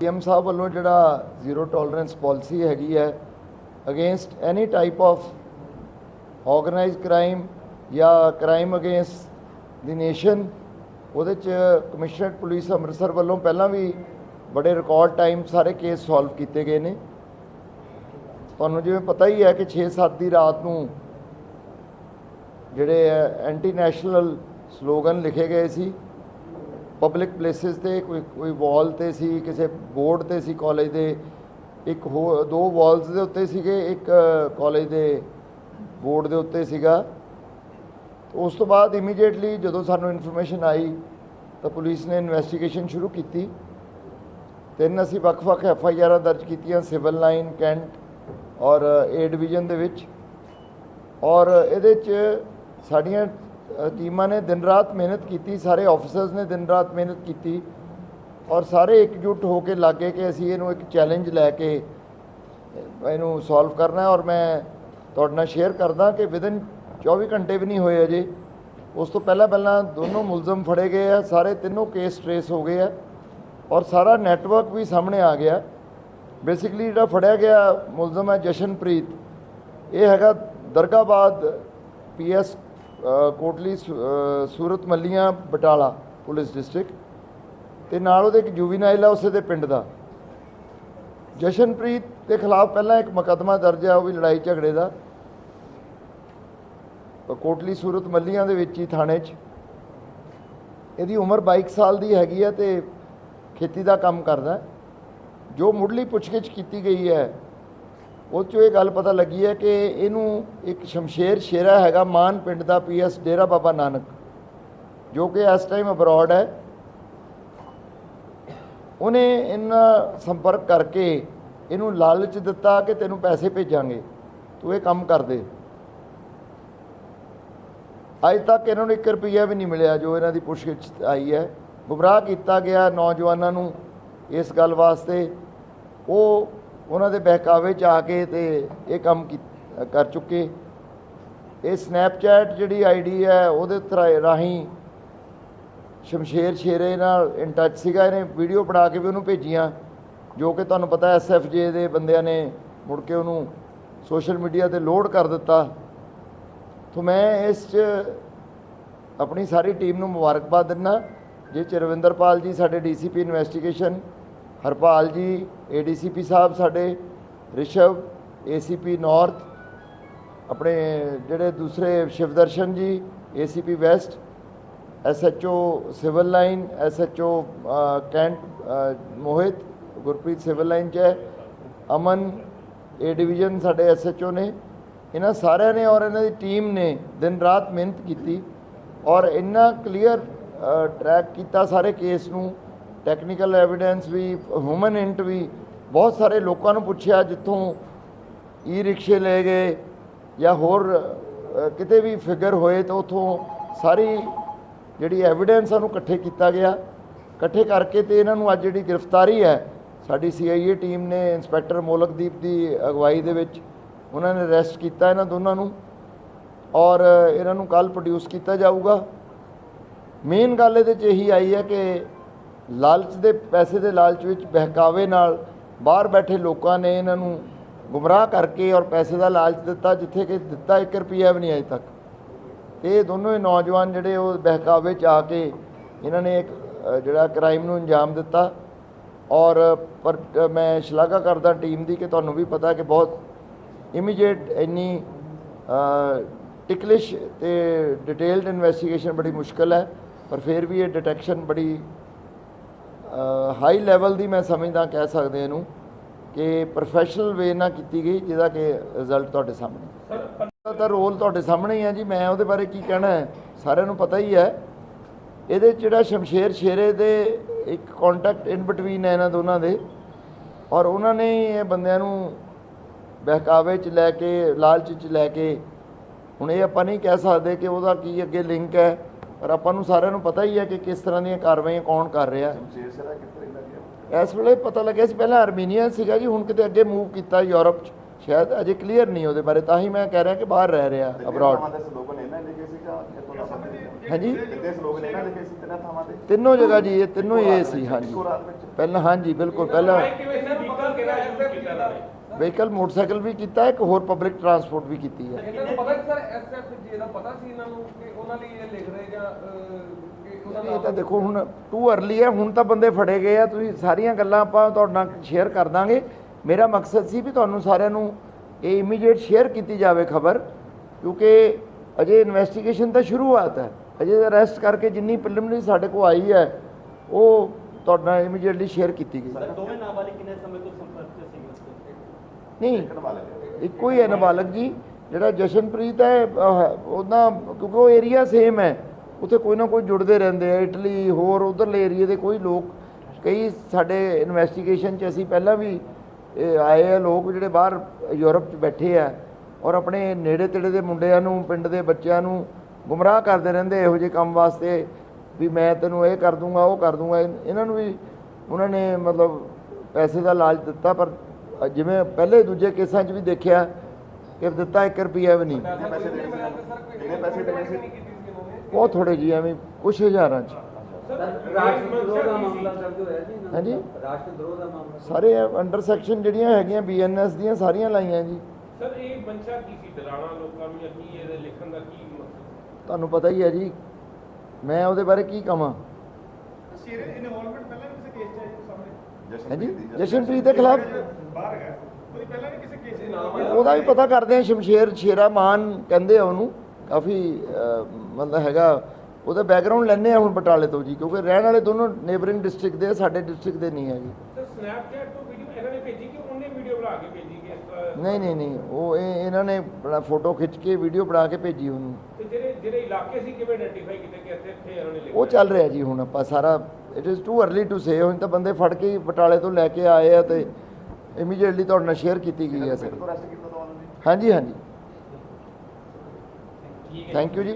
PM ਸਾਹਿਬ ਵੱਲੋਂ ਜਿਹੜਾ zero tolerance policy ਹੈਗੀ ਹੈ against any type of organised crime ਜਾਂ ਕ੍ਰਾਈਮ ਅਗੇਂਸਟ ਦੀ ਨੇਸ਼ਨ ਉਹਦੇ ਚ ਕਮਿਸ਼ਨਰਡ ਪੁਲਿਸ ਅੰਮ੍ਰਿਤਸਰ ਵੱਲੋਂ ਪਹਿਲਾਂ ਵੀ ਬੜੇ ਰਿਕਾਰਡ ਟਾਈਮ ਸਾਰੇ ਕੇਸ ਸੋਲਵ ਕੀਤੇ ਗਏ ਨੇ। ਤੁਹਾਨੂੰ ਜਿਵੇਂ ਪਤਾ ਹੀ ਹੈ ਕਿ 6-7 ਦੀ ਰਾਤ ਨੂੰ ਜਿਹੜੇ ਐਂਟੀ ਨੈਸ਼ਨਲ ਸਲੋਗਨ ਲਿਖੇ ਗਏ ਸੀ। ਪਬਲਿਕ ਪਲੇਸਿਸ ਤੇ, ਕੋਈ ਕੋਈ ਵਾਲ ਤੇ ਸੀ, ਕਿਸੇ ਬੋਰਡ ਤੇ ਸੀ ਕਾਲਜ ਦੇ, ਇੱਕ ਹੋ, ਦੋ ਵਾਲਸ ਦੇ ਉੱਤੇ ਸੀਗੇ, ਇੱਕ ਕਾਲਜ ਦੇ ਬੋਰਡ ਦੇ ਉੱਤੇ ਸੀਗਾ। ਉਸ ਤੋਂ ਬਾਅਦ ਇਮੀਡੀਏਟਲੀ ਜਦੋਂ ਸਾਨੂੰ ਇਨਫੋਰਮੇਸ਼ਨ ਆਈ, ਤਾਂ ਪੁਲਿਸ ਨੇ ਇਨਵੈਸਟੀਗੇਸ਼ਨ ਸ਼ੁਰੂ ਕੀਤੀ। ਤਿੰਨ ਅਸੀਂ ਵੱਖ-ਵੱਖ ਐਫ ਆਈ ਆਰਾਂ ਦਰਜ ਕੀਤੀਆਂ ਸਿਵਲ ਲਾਈਨ ਕੈਂਟ ਔਰ ਏ ਡਿਵੀਜ਼ਨ ਦੇ ਵਿੱਚ। ਔਰ, ਇਹਦੇ 'ਚ ਸਾਡੀਆਂ ਟੀਮਾਂ ਨੇ ਦਿਨ ਰਾਤ ਮਿਹਨਤ ਕੀਤੀ, ਸਾਰੇ ਆਫੀਸਰਸ ਨੇ ਦਿਨ ਰਾਤ ਮਿਹਨਤ ਕੀਤੀ ਔਰ ਸਾਰੇ ਇਕਜੁੱਟ ਹੋ ਕੇ ਲੱਗੇ ਕਿ ਅਸੀਂ ਇਹਨੂੰ ਇੱਕ ਚੈਲੰਜ ਲੈ ਕੇ ਇਹਨੂੰ ਸੋਲਵ ਕਰਨਾ ਹੈ ਔਰ ਮੈਂ ਤੁਹਾਡੇ ਨਾਲ ਸ਼ੇਅਰ ਕਰਦਾ ਕਿ ਵਿਦਨ 24 ਘੰਟੇ ਵੀ ਨਹੀਂ ਹੋਏ ਅਜੇ। ਉਸ ਤੋਂ ਪਹਿਲਾਂ ਪਹਿਲਾਂ ਦੋਨੋਂ ਮੁਲਜ਼ਮ ਫੜੇ ਗਏ ਆ, ਸਾਰੇ ਤਿੰਨੋਂ ਕੇਸ ਟ੍ਰੇਸ ਹੋ ਗਏ ਆ ਔਰ ਸਾਰਾ ਨੈਟਵਰਕ ਵੀ ਸਾਹਮਣੇ ਆ ਗਿਆ। ਬੇਸਿਕਲੀ ਜਿਹੜਾ ਫੜਿਆ ਗਿਆ ਮੁਲਜ਼ਮ ਹੈ ਜਸ਼ਨਪ੍ਰੀਤ, ਇਹ ਹੈਗਾ ਦਰਗਾਬਾਦ ਪੀਐਸ ਕੋਟਲੀ ਸੂ- ਸੂਰਤ ਮੱਲੀਆਂ, ਬਟਾਲਾ ਪੁਲਿਸ ਡਿਸਟ੍ਰਿਕਟ ਤੇ ਨਾਲ ਉਹਦੇ ਇੱਕ ਜੁਵੀਨਾਈਲ ਆ ਉਸੇ ਦੇ ਪਿੰਡ ਦਾ। ਜਸ਼ਨਪ੍ਰੀਤ ਦੇ ਖਿਲਾਫ ਪਹਿਲਾਂ ਇੱਕ ਮੁਕੱਦਮਾ ਦਰਜ ਹੈ ਉਹ ਵੀ ਲੜਾਈ ਝਗੜੇ ਦਾ। ਕੋਟਲੀ ਸੂਰਤ ਮੱਲੀਆਂ ਦੇ ਵਿੱਚ ਹੀ ਥਾਣੇ 'ਚ। ਇਹਦੀ ਉਮਰ 22 ਸਾਲ ਦੀ ਹੈਗੀ ਹੈ ਤੇ ਖੇਤੀ ਦਾ ਕੰਮ ਕਰਦਾ। ਜੋ ਮੁੱਢਲੀ ਪੁੱਛਗਿੱਛ ਕੀਤੀ ਗਈ ਹੈ ਉਹ 'ਚੋਂ ਇਹ ਗੱਲ ਪਤਾ ਲੱਗੀ ਹੈ ਕਿ ਇਹਨੂੰ ਇੱਕ ਸ਼ਮਸ਼ੇਰ ਸ਼ੇਰਾ ਹੈਗਾ, ਮਾਨ ਪਿੰਡ ਦਾ ਪੀਐਸ ਡੇਰਾ ਬਾਬਾ ਨਾਨਕ, ਜੋ ਕਿ ਇਸ ਟਾਈਮ ਅਬਰੋਡ ਹੈ। ਉਹਨੇ ਇਹਨਾਂ ਸੰਪਰਕ ਕਰਕੇ ਇਹਨੂੰ ਲਾਲਚ ਦਿੱਤਾ ਕਿ ਤੈਨੂੰ ਪੈਸੇ ਭੇਜਾਂਗੇ, ਤੂੰ ਇਹ ਕੰਮ ਕਰ ਦੇ। ਅੱਜ ਤੱਕ ਇਹਨਾਂ ਨੂੰ 1 ਰੁਪਈਆ ਵੀ ਨਹੀਂ ਮਿਲਿਆ ਜੋ ਇਹਨਾਂ ਦੀ ਪੁੱਛਗਿੱਛ ਆਈ ਹੈ। ਗੁੰਮਰਾਹ ਕੀਤਾ ਗਿਆ ਨੌਜਵਾਨਾਂ ਨੂੰ ਇਸ ਗੱਲ ਵਾਸਤੇ। ਉਹ ਉਹਨਾਂ ਦੇ ਬਹਿਕਾਵੇ 'ਚ ਆ ਕੇ ਤੇ ਇਹ ਕੰਮ ਕੀ- ਕਰ ਚੁੱਕੇ। ਇਹ ਸਨੈਪਚੈਟ ਜਿਹੜੀ ਆਈਡੀ ਹੈ, ਉਹਦੇ ਉੱਤੇ ਰਾਹੀਂ ਸ਼ਮਸ਼ੇਰ ਸ਼ੇਰੇ ਨਾਲ ਇਨ ਟੱਚ ਸੀਗਾ। ਇਹਨੇ ਵੀਡੀਓ ਬਣਾ ਕੇ ਵੀ ਉਹਨੂੰ ਭੇਜੀਆਂ, ਜੋ ਕਿ ਤੁਹਾਨੂੰ ਪਤਾ ਐਸਐਫਜੇ ਦੇ ਬੰਦਿਆਂ ਨੇ ਮੁੜ ਕੇ ਉਹਨੂੰ ਸੋਸ਼ਲ ਮੀਡੀਆ ਤੇ ਲੋਡ ਕਰ ਦਿੱਤਾ। ਤੋਂ ਮੈਂ ਇਸ 'ਚ ਆਪਣੀ ਸਾਰੀ ਟੀਮ ਨੂੰ ਮੁਬਾਰਕਬਾਦ ਦਿੰਦਾ। ਜੇ ਚਰਵਿੰਦਰਪਾਲ ਜੀ ਸਾਡੇ ਡੀਸੀਪੀ ਇਨਵੈਸਟੀਗੇਸ਼ਨ ਹਰਪਾਲ ਜੀ ਏਡੀਸੀਪੀ ਸਾਹਿਬ ਸਾਡੇ, ਰਿਸ਼ਵ ਏਸੀਪੀ ਨਾਰਥ ਆਪਣੇ ਜਿਹੜੇ ਦੂਸਰੇ Shivdarshan ji ACP west SHO civil line SHO cantt Mohit Gurpreet civil line ਚ ਹੈ, ਅਮਨ ਏ ਡਿਵੀਜ਼ਨ ਸਾਡੇ ਐਸਐਚਓ ਨੇ, ਇਹਨਾਂ ਸਾਰਿਆਂ ਨੇ ਔਰ ਇਹਨਾਂ ਦੀ ਟੀਮ ਨੇ ਦਿਨ ਰਾਤ ਮਿਹਨਤ ਕੀਤੀ ਔਰ ਇੰਨਾ ਕਲੀਅਰ ਟਰੈਕ ਕੀਤਾ ਸਾਰੇ ਕੇਸ ਨੂੰ ਟੈਕਨੀਕਲ ਐਵੀਡੈਂਸ ਵੀ ਹਿਊਮਨ ਇੰਟ ਵੀ, ਬਹੁਤ ਸਾਰੇ ਲੋਕਾਂ ਨੂੰ ਪੁੱਛਿਆ ਜਿੱਥੋਂ ਈ ਰਿਕਸ਼ੇ ਲੈ ਗਏ ਜਾਂ ਹੋਰ ਕਿਤੇ ਵੀ ਫਿਗਰ ਹੋਏ ਤਾਂ ਉਥੋਂ ਸਾਰੀ ਜਿਹੜੀ ਐਵੀਡੈਂਸ ਨੂੰ ਇਕੱਠੇ ਕੀਤਾ ਗਿਆ। ਇਕੱਠੇ ਕਰਕੇ ਤੇ ਇਹਨਾਂ ਨੂੰ ਅੱਜ ਜਿਹੜੀ ਗ੍ਰਿਫਤਾਰੀ ਹੈ, ਸਾਡੀ ਸੀਆਈਏ ਟੀਮ ਨੇ, ਇੰਸਪੈਕਟਰ ਮੋਲਕਦੀਪ ਦੀ ਅਗਵਾਈ ਦੇ ਵਿੱਚ ਉਹਨਾਂ ਨੇ ਅਰੈਸਟ ਕੀਤਾ ਇਹਨਾਂ ਦੋਨਾਂ ਨੂੰ ਔਰ ਇਹਨਾਂ ਨੂੰ ਕੱਲ ਪ੍ਰੋਡਿਊਸ ਕੀਤਾ ਜਾਊਗਾ। ਮੇਨ ਗੱਲ ਇਹਦੇ 'ਚ ਇਹੀ ਆਈ ਹੈ ਕਿ ਲਾਲਚ ਦੇ ਪੈਸੇ ਦੇ ਲਾਲਚ ਵਿੱਚ ਬਹਿਕਾਵੇ ਨਾਲ ਬਾਹਰ ਬੈਠੇ ਲੋਕਾਂ ਨੇ ਇਹਨਾਂ ਨੂੰ ਗੁੰਮਰਾਹ ਕਰਕੇ ਔਰ ਪੈਸੇ ਦਾ ਲਾਲਚ ਦਿੱਤਾ, ਜਿੱਥੇ ਕਿ ਦਿੱਤਾ 1 ਰੁਪਿਆ ਵੀ ਨਹੀਂ ਅਜੇ ਤੱਕ। ਤੇ ਇਹ ਦੋਨੋਂ ਹੀ ਨੌਜਵਾਨ ਜਿਹੜੇ ਉਹ ਬਹਿਕਾਵੇ 'ਚ ਆ ਕੇ ਇਹਨਾਂ ਨੇ ਇੱਕ ਜਿਹੜਾ ਕ੍ਰਾਈਮ ਨੂੰ ਅੰਜਾਮ ਦਿੱਤਾ। ਔਰ, ਪਰ ਮੈਂ ਸ਼ਲਾਘਾ ਕਰਦਾ ਟੀਮ ਦੀ ਕਿ ਤੁਹਾਨੂੰ ਵੀ ਪਤਾ ਕਿ ਬਹੁਤ ਇਮੀਡੀਏਟ ਇੰਨੀ ਟਿਕਲਿਸ਼ ਤੇ ਡਿਟੇਲਡ ਇਨਵੈਸਟੀਗੇਸ਼ਨ ਬੜੀ ਮੁਸ਼ਕਲ ਹੈ, ਪਰ ਫਿਰ ਵੀ ਇਹ ਡਿਟੈਕਸ਼ਨ ਬੜੀ ਹਾਈ ਲੈਵਲ ਦੀ ਮੈਂ ਸਮਝਦਾ ਕਹਿ ਸਕਦੇ ਇਹਨੂੰ ਕਿ ਪ੍ਰੋਫੈਸ਼ਨਲ ਵੇ ਨਾਲ ਕੀਤੀ ਗਈ ਜਿਹਦਾ ਕਿ ਰਿਜ਼ਲਟ ਤੁਹਾਡੇ ਸਾਹਮਣੇ ਦਾ ਤਾਂ ਰੋਲ ਤੁਹਾਡੇ ਸਾਹਮਣੇ ਹੀ ਹੈ ਜੀ ਮੈਂ ਉਹਦੇ ਬਾਰੇ ਕੀ ਕਹਿਣਾ ਹੈ ਸਾਰਿਆਂ ਨੂੰ ਪਤਾ ਹੀ ਹੈ। ਇਹਦੇ ਜਿਹੜਾ ਸ਼ਮਸ਼ੇਰ ਸ਼ੇਰੇ ਦੇ ਇੱਕ ਕੰਟੈਕਟ ਇਨ ਬਿਟਵੀਨ ਹੈ ਇਹਨਾਂ ਦੋਨਾਂ ਦੇ ਔਰ ਉਹਨਾਂ ਨੇ ਇਹ ਬੰਦਿਆਂ ਨੂੰ ਬਹਿਕਾਵੇ 'ਚ ਲੈ ਕੇ ਲਾਲਚ 'ਚ ਲੈ ਕੇ ਹੁਣ ਇਹ ਆਪਾਂ ਨਹੀਂ ਕਹਿ ਸਕਦੇ ਕਿ ਉਹਦਾ ਕੀ ਅੱਗੇ ਲਿੰਕ ਹੈ। ਪਰ ਆਪਾਂ ਨੂੰ ਸਾਰਿਆਂ ਨੂੰ ਪਤਾ ਹੀ ਹੈ ਕਿ ਕਿਸ ਤਰ੍ਹਾਂ ਦੀਆਂ ਕਾਰਵਾਈਆਂ ਕੌਣ ਕਰ ਰਿਹਾ ਇਸ ਵੇਲੇ ਪਤਾ ਲੱਗਿਆ ਸੀ ਪਹਿਲਾਂ ਆਰਮੀਨੀਆ ਸੀਗਾ ਜੀ ਹੁਣ ਕਿਤੇ ਅੱਗੇ ਮੂਵ ਕੀਤਾ ਯੂਰਪ 'ਚ। ਸ਼ਾਇਦ ਅਜੇ ਕਲੀਅਰ ਨਹੀਂ ਉਹਦੇ ਬਾਰੇ ਤਾਂ ਹੀ ਮੈਂ ਕਹਿ ਰਿਹਾ ਕਿ ਬਾਹਰ ਰਹਿ ਰਿਹਾ ਅਬਰਾਡ ਹਾਂਜੀ? ਕਿੰਨੇ ਸਲੋਗਨ ਇਹਨਾਂ ਲਿਖੇ ਸੀ ਤਿੰਨਾਂ ਥਾਵਾਂ ਤੇ? ਤਿੰਨੋਂ ਜਗ੍ਹਾ ਜੀ ਇਹ ਤਿੰਨੋਂ ਹੀ ਇਹ ਸੀ ਹਾਂਜੀ। ਪਹਿਲਾਂ ਹਾਂਜੀ ਬਿਲਕੁਲ ਪਹਿਲਾਂ। ਵਹੀਕਲ ਨੇ? ਮੋਟਰਸਾਈਕਲ ਵੀ ਕੀਤਾ ਇੱਕ ਹੋਰ ਪਬਲਿਕ ਟਰਾਂਸਪੋਰਟ ਵੀ ਕੀਤੀ ਹੈ। ਇਹਨਾਂ ਨੂੰ ਪਤਾ ਸੀ ਸਰ ਐਸਐਫਜੀ ਦਾ ਪਤਾ ਸੀ ਇਹਨਾਂ ਨੂੰ ਕਿ ਉਹਨਾਂ ਲਈ ਇਹ ਲਿਖ ਰਹੇ ਜਾਂ ਇਹ ਤਾਂ ਦੇਖੋ ਹੁਣ ਟੂ ਅਰਲੀ ਹੈ ਹੁਣ ਤਾਂ ਬੰਦੇ ਫੜੇ ਗਏ ਆ ਤੁਸੀਂ ਸਾਰੀਆਂ ਗੱਲਾਂ ਆਪਾਂ ਤੁਹਾਡੇ ਨਾਲ ਸ਼ੇਅਰ ਕਰ ਦਾਂਗੇ। ਮੇਰਾ ਮਕਸਦ ਸੀ ਵੀ ਤੁਹਾਨੂੰ ਸਾਰਿਆਂ ਨੂੰ ਇਹ ਇਮੀਡੀਏਟ ਸ਼ੇਅਰ ਕੀਤੀ ਜਾਵੇ ਖਬਰ ਕਿਉਂਕਿ ਅਜੇ ਇਨਵੈਸਟੀਗੇਸ਼ਨ ਤਾਂ ਸ਼ੁਰੂਆਤ ਹੈ। ਅਜੇ ਅਰੈਸਟ ਕਰਕੇ ਜਿੰਨੀ ਪ੍ਰੀਲਿਮਿਨਰੀ ਸਾਡੇ ਕੋਲ ਆਈ ਹੈ ਉਹ ਤੁਹਾਡੇ ਨਾਲ ਇਮੀਡੀਏਟਲੀ ਸ਼ੇਅਰ ਕੀਤੀ ਗਈ। ਸਰ ਦੋਵੇਂ ਨਾਬਾਲਿਗ ਕਿੰਨੇ ਸਮੇਂ ਤੋਂ ਸੰਪਰਕ 'ਚ ਸੀਗੇ ਉਸ ਤੋਂ ਨਹੀਂ ਇੱਕੋ ਹੀ। ਹੈ ਨਾਬਾਲਗ ਜੀ ਜਿਹੜਾ ਜਸ਼ਨਪ੍ਰੀਤ ਹੈ ਉਹਦਾ ਕਿਉਂਕਿ ਉਹ ਏਰੀਆ ਸੇਮ ਹੈ ਉੱਥੇ ਕੋਈ ਨਾ ਕੋਈ ਜੁੜਦੇ ਰਹਿੰਦੇ ਆ ਇਟਲੀ ਹੋਰ ਉਧਰਲੇ ਏਰੀਏ ਦੇ ਕੋਈ ਲੋਕ ਕਈ ਸਾਡੇ ਇਨਵੈਸਟੀਗੇਸ਼ਨ 'ਚ ਅਸੀਂ ਪਹਿਲਾਂ ਵੀ ਆਏ ਆ ਲੋਕ ਜਿਹੜੇ ਬਾਹਰ ਯੂਰਪ 'ਚ ਬੈਠੇ ਆ ਔਰ ਆਪਣੇ ਨੇੜੇ ਤੇੜੇ ਦੇ ਮੁੰਡਿਆਂ ਨੂੰ ਪਿੰਡ ਦੇ ਬੱਚਿਆਂ ਨੂੰ ਗੁੰਮਰਾਹ ਕਰਦੇ ਰਹਿੰਦੇ ਇਹੋ ਜਿਹੇ ਕੰਮ ਵਾਸਤੇ ਵੀ ਮੈਂ ਤੈਨੂੰ ਇਹ ਕਰ ਦੂੰਗਾ ਉਹ ਕਰ ਦੂੰਗਾ। ਇਹਨਾਂ ਨੂੰ ਵੀ ਉਹਨਾਂ ਨੇ ਮਤਲਬ ਪੈਸੇ ਦਾ ਲਾਲਚ ਦਿੱਤਾ ਪਰ ਜਿਵੇਂ ਪਹਿਲੇ ਦੂਜੇ ਕੇਸਾਂ 'ਚ ਵੀ ਦੇਖਿਆ ਕਿ ਦਿੱਤਾ 1 ਰੁਪਿਆ ਵੀ ਨਹੀਂ। ਕਿੰਨੇ ਪੈਸੇ ਦੇਣੇ ਸੀ? ਬਹੁਤ ਥੋੜੇ ਜੀ ਐਵੇਂ ਕੁਛ ਹਜ਼ਾਰਾਂ 'ਚ। ਹਾਂਜੀ? ਸਾਰੇ ਅੰਡਰ ਸੈਕਸ਼ਨ ਜਿਹੜੀਆਂ ਹੈਗੀਆਂ ਬੀਐਨਐਸ ਦੀਆਂ ਸਾਰੀਆਂ ਲਾਈਆਂ ਜੀ। ਸਰ ਇਹ ਮਨਸ਼ਾ ਕੀ ਸੀ? ਡਰਾਣਾ ਲੋਕਾਂ ਨੂੰ ਜਾਂ ਕੀ ਇਹਦੇ ਲਿਖਣ ਦਾ ਕੀ ਤੁਹਾਨੂੰ ਪਤਾ ਹੀ ਹੈ ਜੀ ਮੈਂ ਉਹਦੇ ਬਾਰੇ ਕੀ ਕਹਾਂ ਸ਼ੇਰ ਇਨਵੋਲਵਮੈਂਟ ਪਹਿਲਾਂ ਵੀ ਕਿਸੇ ਕੇਸ 'ਚ ਆਈ ਸਾਹਮਣੇ? ਹਾਂਜੀ ਜਸ਼ਨਪ੍ਰੀਤ ਦੀ- ਖਿਲਾਫ ਬਾਹਰ ਉਹਦੀ ਪਹਿਲਾਂ ਵੀ ਕਿਸੇ ਕੇਸ 'ਚ ਨਾਮ ਉਹਦਾ ਵੀ ਪਤਾ ਕਰਦੇ ਆ ਸ਼ਮਸ਼ੇਰ ਸ਼ੇਰਾ ਮਾਨ ਕਹਿੰਦੇ ਆ ਉਹਨੂੰ ਕਾਫੀ ਮਤਲਬ ਹੈਗਾ ਉਹਦਾ ਬੈਕਗ੍ਰਾਉਂਡ ਲੈਣੇ ਆ ਹੁਣ ਬਟਾਲੇ ਤੋਂ ਜੀ ਕਿਉਂਕਿ ਰਹਿਣ ਵਾਲੇ ਦੋਨੋਂ ਨੇਬਰਿੰਗ ਡਿਸਟ੍ਰਿਕਟ ਦੇ ਸਾਡੇ ਡਿਸਟ੍ਰਿਕਟ ਦੇ ਨਹੀਂ ਹੈਗੇ। ਸਰ ਸਨੈਪਚੈਟ ਤੋਂ ਵੀਡੀਓ ਇਹਨਾਂ ਨੇ ਭੇਜੀ ਕਿ ਉਹਨੇ ਵੀਡੀਓ ਬਣਾ ਕੇ ਭੇਜੀ ਕਿ ਇਸ ਤਰ੍ਹਾਂ ਨਹੀਂ ਨਹੀਂ ਨਹੀਂ ਉਹ ਇਹ ਇਹਨਾਂ ਨੇ ਬੜਾ ਫੋਟੋ ਖਿੱਚ ਕੇ ਵੀਡੀਓ ਬਣਾ ਕੇ ਭੇਜੀ ਉਹਨੂੰ। ਤੇ ਜਿਹੜੇ ਜਿਹੜੇ ਇਲਾਕੇ ਸੀ ਕਿਵੇਂ ਆਇਡੈਂਟੀਫਾਈ ਕੀਤੇ ਕਿ ਇੱਥੇ ਇੱਥੇ ਇਹਨਾਂ ਨੇ ਲਿਖਿਆ? ਉਹ ਚੱਲ ਰਿਹਾ ਜੀ ਹੁਣ ਆਪਾਂ ਸਾਰਾ it is too early to say ਹੁਣ ਤਾਂ ਬੰਦੇ ਫੜ ਕੇ ਬਟਾਲੇ ਤੋਂ ਲੈ ਕੇ ਆਏ ਆ ਤੇ ਇਮੀਡੀਏਟਲੀ ਤੁਹਾਡੇ ਨਾਲ ਸ਼ੇਅਰ ਕੀਤੀ ਗਈ ਹੈ ਸਰ। ਹਾਂਜੀ ਹਾਂਜੀ। ਥੈਂਕ ਯੂ ਜੀ।